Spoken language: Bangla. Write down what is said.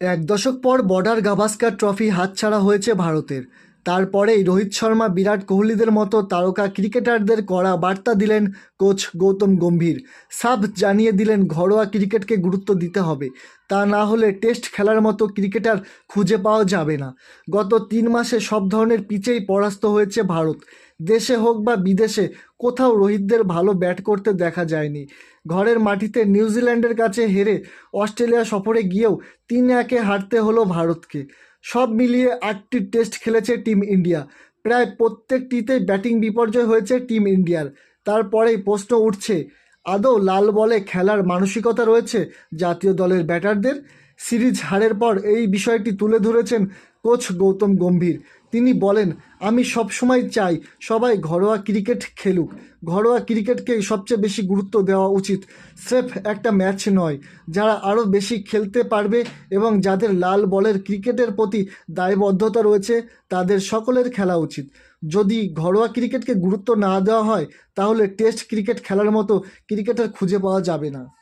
এক দশক পর বর্ডার গাভাস্কার ট্রফি হাতছাড়া হয়েছে ভারতের। তারপরেই রোহিত শর্মা, বিরাট কোহলিদের মতো তারকা ক্রিকেটারদের কড়া বার্তা দিলেন কোচ গৌতম গম্ভীর। সাব জানিয়ে দিলেন, ঘরোয়া ক্রিকেটকে গুরুত্ব দিতে হবে। তা না হলে টেস্ট খেলার মতো ক্রিকেটার খুঁজে পাওয়া যাবে না। গত তিন মাসে সব ধরনের পিচেই পরাস্ত হয়েছে ভারত। দেশে হোক বা বিদেশে, কোথাও রোহিতদের ভালো ব্যাট করতে দেখা যায়নি। ঘরের মাটিতে নিউজিল্যান্ডের কাছে হেরে অস্ট্রেলিয়া সফরে গিয়েও তিন একে হারতে হলো ভারতকে। সব মিলিয়ে আটটি টেস্ট খেলেছে টিম ইন্ডিয়া। প্রায় প্রত্যেকটিতে ব্যাটিং বিপর্যয় হয়েছে টিম ইন্ডিয়ার। তারপরেই প্রশ্ন উঠছে, আদৌ লাল বলে খেলার মানসিকতা রয়েছে জাতীয় দলের ব্যাটারদের? সিরিজ হারের পর এই বিষয়টি তুলে ধরেছেন কোচ গৌতম গম্ভীর। তিনি বলেন, আমি সবসময় চাই সবাই ঘরোয়া ক্রিকেট খেলুক। ঘরোয়া ক্রিকেটকে সবচেয়ে বেশি গুরুত্ব দেওয়া উচিত। স্রেফ একটা ম্যাচ নয়, যারা আরও বেশি খেলতে পারবে এবং যাদের লাল বলের ক্রিকেটের প্রতি দায়বদ্ধতা রয়েছে, তাদের সকলের খেলা উচিত। যদি ঘরোয়া ক্রিকেটকে গুরুত্ব না দেওয়া হয়, তাহলে টেস্ট ক্রিকেট খেলার মতো ক্রিকেটার খুঁজে পাওয়া যাবে না।